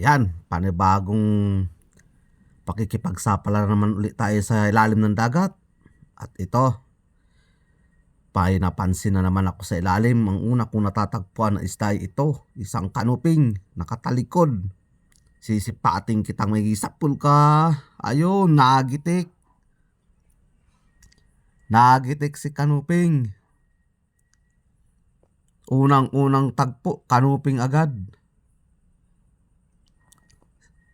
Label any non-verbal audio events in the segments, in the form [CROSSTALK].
Yan, panibagong pakikipagsapala naman ulit tayo sa ilalim ng dagat. At ito, pay napansin na naman ako sa ilalim. Ang una kong natatagpuan na isda ito, isang kanuping, nakatalikod. Sisipating kitang may sapul ka. Ayun, nagitik. Nagitik si kanuping. Unang-unang tagpo, kanuping agad.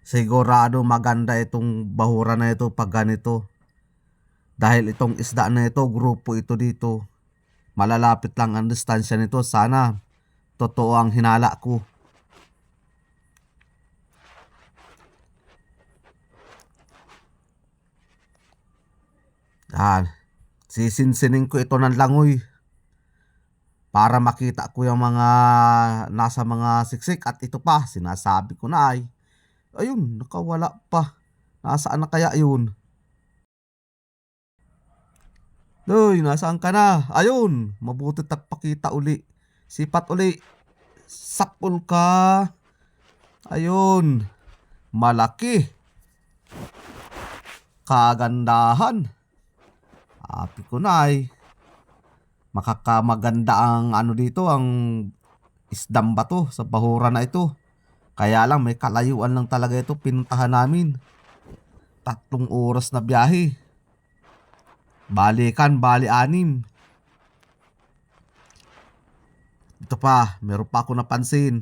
Sigurado maganda itong bahura na ito pag ganito. Dahil itong isda na ito, grupo ito dito. Malalapit lang ang distansya nito. Sana totoo ang hinala ko. Yan. Sisinsinin ko ito ng langoy. Para makita ko yung mga nasa mga siksik. At ito pa, sinasabi ko na ay Ayun, nakawala pa. Nasaan na kaya yun? Doy, nasaan ka na? Ayun, mabuti tagpakita uli. Sipat uli. Sapul ka. Ayun, malaki. Kagandahan. Api ko na ay. Makakamaganda ang ano dito, ang isdam ba to sa bahura na ito. Kaya lang may kalayuan lang talaga ito pinuntahan namin. Tatlong oras na biyahe. Balikan, bali anim. Ito pa, meron pa ako napansin.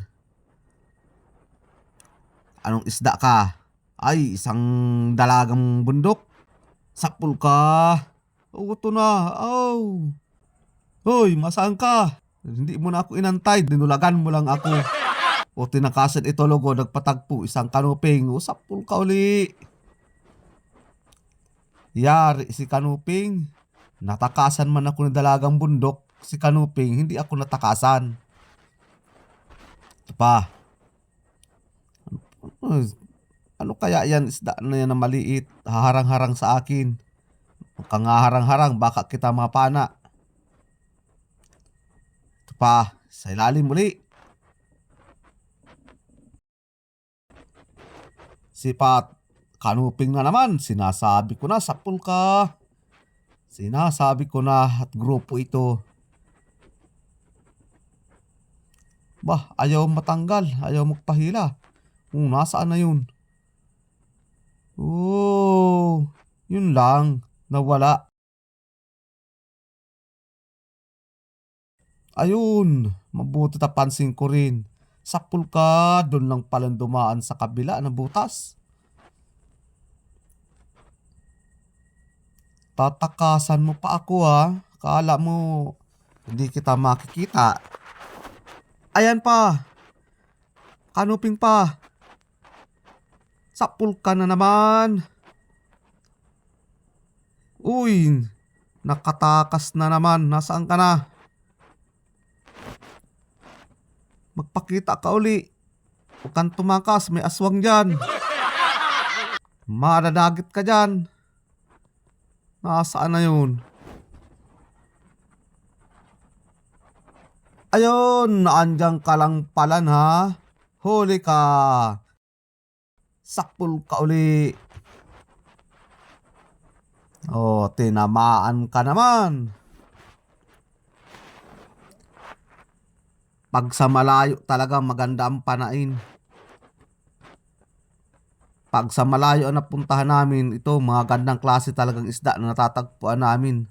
Anong isda ka? Ay, isang dalagang bundok. Sakpul ka. Oo, na. Oh. Hoy, masaan ka? Hindi mo na ako inantay. Dinulagan mo lang ako. O tinakasan ito logo, nagpatagpo isang kanuping. Usap pul ka uli. Yari si kanuping. Natakasan man ako ng dalagang bundok. Si kanuping, hindi ako natakasan. Ito pa. Ano, ano kaya yan isda na yan na maliit? Haharang-harang sa akin. Huwag kang haharang-harang, baka kita mapana. Ito pa, sa ilalim muli. Sipat, kanuping na naman. Sinasabi ko na, sapul ka. Sinasabi ko na at grupo ito. Bah, ayaw matanggal. Ayaw magpahila. Kung nasaan na yun. Oh, yun lang. Nawala. Ayun, mabuti tapansin ko rin. Sapul ka, doon lang palang dumaan sa kabila ng butas. Tatakasan mo pa ako ha. Kala mo hindi kita makikita. Ayan pa. Kanuping pa. Sapul ka na naman. Uy, nakatakas na naman. Nasaan ka na? Magpakita ka uli. Huwag kang tumakas, may aswang dyan. Madadagit ka dyan. Nasaan na yun? Ayun, naandyan ka lang pala ha. Huli ka. Sakpul ka uli. Oh, tinamaan ka naman. Pag sa malayo talaga maganda ang panain. Pag sa malayo ang napuntahan namin, ito mga gandang klase talagang isda na natatagpuan namin.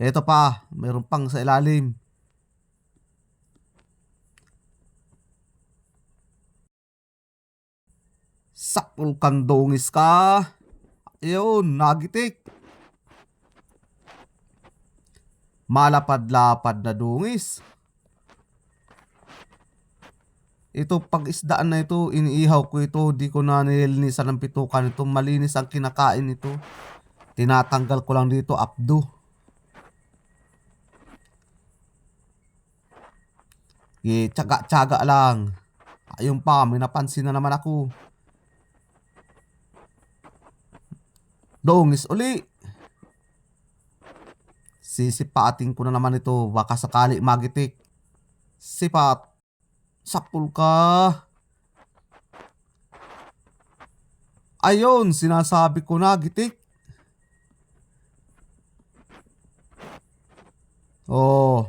Ito pa, mayroon pang sa ilalim. Sakul kang dungis ka. Ayun, nagitik. Malapad-lapad na dungis. Ito pag isdaan na ito, iniihaw ko ito, di ko na nilinisan ng pitukan ito. Malinis ang kinakain ito. Tinatanggal ko lang dito, abdo. Eh, tsaga-tsaga lang. Ayun pa, may napansin na naman ako. Dongis uli. Sisipating ko na naman ito. Baka sakali magitik. Sipat. Sapul ka. Ayun, sinasabi ko na, gitik. Oh.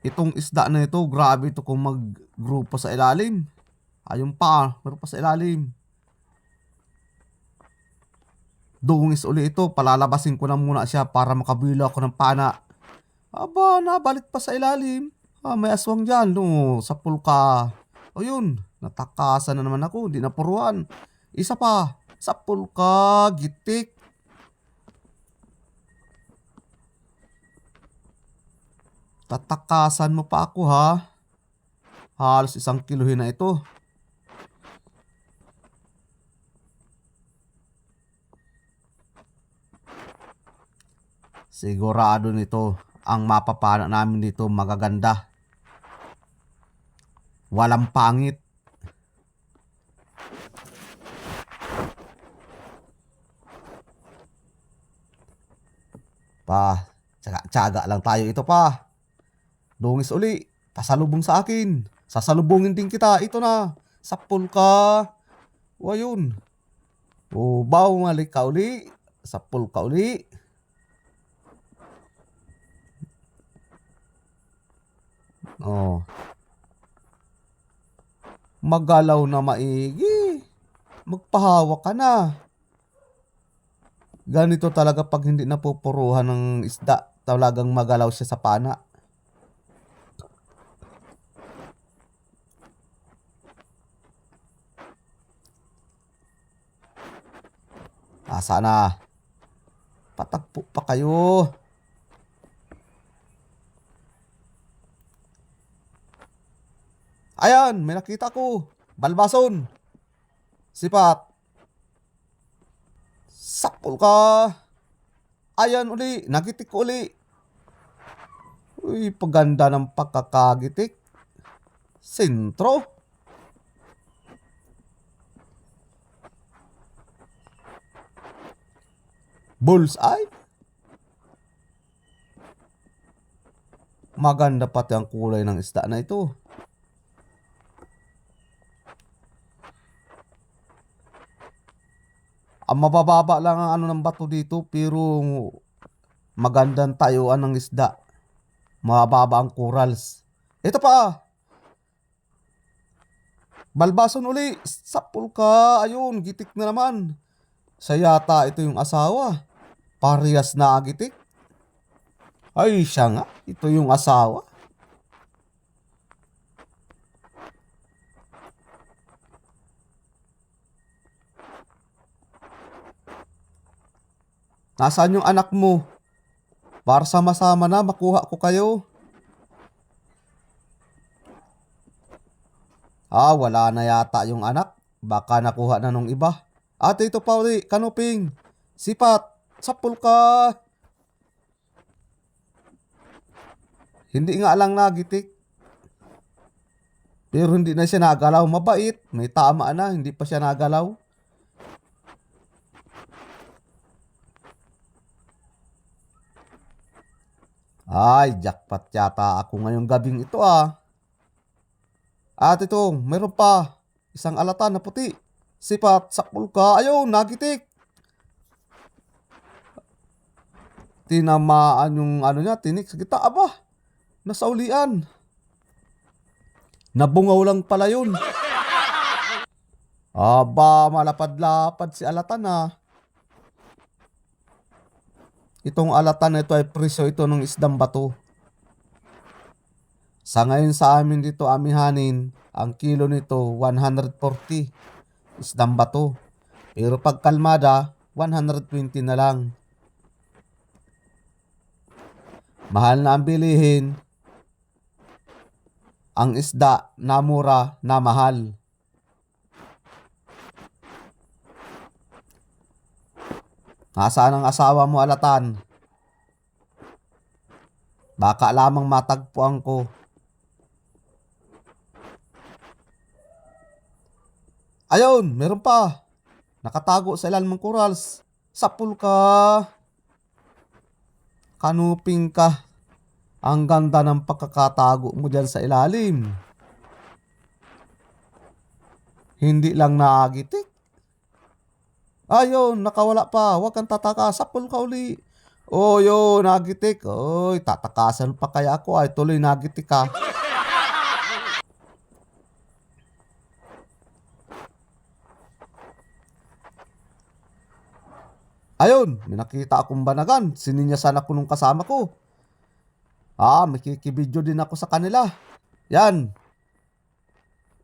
Itong isda na ito, grabe ito kung maggrupo sa ilalim. Ayun pa, meron pa sa ilalim. Dungis uli ito, palalabasin ko na muna siya para makabila ako ng pana. Aba, nabalik pa sa ilalim. Ah, may aswang dyan, no, sa pulka. O yun, natakasan na naman ako, di napuruan. Isa pa, sa pulka, gitik. Tatakasan mo pa ako ha. Halos isang kiluhin na ito. Sigurado nito ang mapapana namin dito magaganda. Walang pangit. Pa, tsaga-tsaga lang tayo ito pa. Dungis uli, pasalubong sa akin. Sasalubungin din kita, ito na. Sapul ka. O ayun. O baw malik ka uli. Sapul ka uli. Oh. Magalaw na maigi. Magpahawa ka na. Ganito talaga pag hindi napupuruhan ng isda. Talagang magalaw siya sa pana. Asa na? Patagpo pa kayo. Ayan, may nakita ko. Balbason. Sipat. Sakpol ka. Ayan uli, nagitik ko uli. Uy, paganda ng pagkakagitik. Sentro. Bullseye? Maganda pati ang kulay ng isda na ito. Ang mabababa lang ang ano ng bato dito pero magandang tayuan ng isda. Mababa ang corals. Ito pa. Balbason uli. Sapul ka. Ayun, gitik na naman. Siya yata ito yung asawa. Parehas na agitik. Ay, siya nga. Ito yung asawa. Nasaan yung anak mo? Para sama-sama na makuha ko kayo. Ah, wala na yata yung anak. Baka nakuha na nung iba. Ate ito pa uli, kanuping. Sipat, sapul ka. Hindi nga lang nagitik. Pero hindi na siya nagalaw. Mabait. May tama na. Hindi pa siya nagalaw. Ay, jackpot yata ako ngayong gabing ito ah. At ito, meron pa. Isang alatan na puti. Sipat, sakpul ka. Ayun, nagitik. Tinamaan yung ano niya, tinik sa gita. Aba, nasa ulian. Nabungaw lang pala yun. [LAUGHS] Aba, malapad-lapad si alatan ah. Itong alatan ito ay presyo ito ng isdang bato. Sa ngayon sa amin dito amihanin, ang kilo nito 140 isdang bato. Pero pag kalmada, 120 na lang. Mahal na ang bilihin. Ang isda na mura na mahal. Nasaan ang asawa mo alatan? Baka lamang matagpuan ko. Ayun, meron pa. Nakatago sa ilalim ng corals. Sapul ka. Kanuping ka. Ang ganda ng pagkakatago mo dyan sa ilalim. Hindi lang naagitik. Ayun, nakawala pa. Huwag kang tataka. Sapul ka uli. Oh, yun, nagitik. Oy, tatakasan pa kaya ako. Ay, tuloy nagitik ka. Ayun, may nakita akong banagan. Sininyasan ako nung kasama ko. Ah, makikibidyo din ako sa kanila. Yan.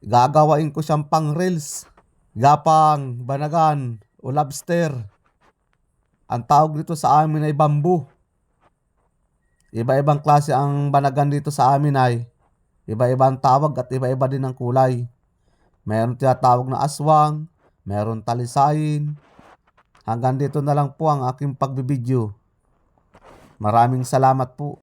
Gagawain ko siyang pang reels. Gapang, banagan, o lobster. Ang tawag dito sa amin ay bamboo. Iba-ibang klase ang banagan dito sa amin ay iba-iba ang tawag at iba-iba din ang kulay. Meron tinatawag na aswang, meron talisayin. Hanggang dito na lang po ang aking pagbibideo. Maraming salamat po.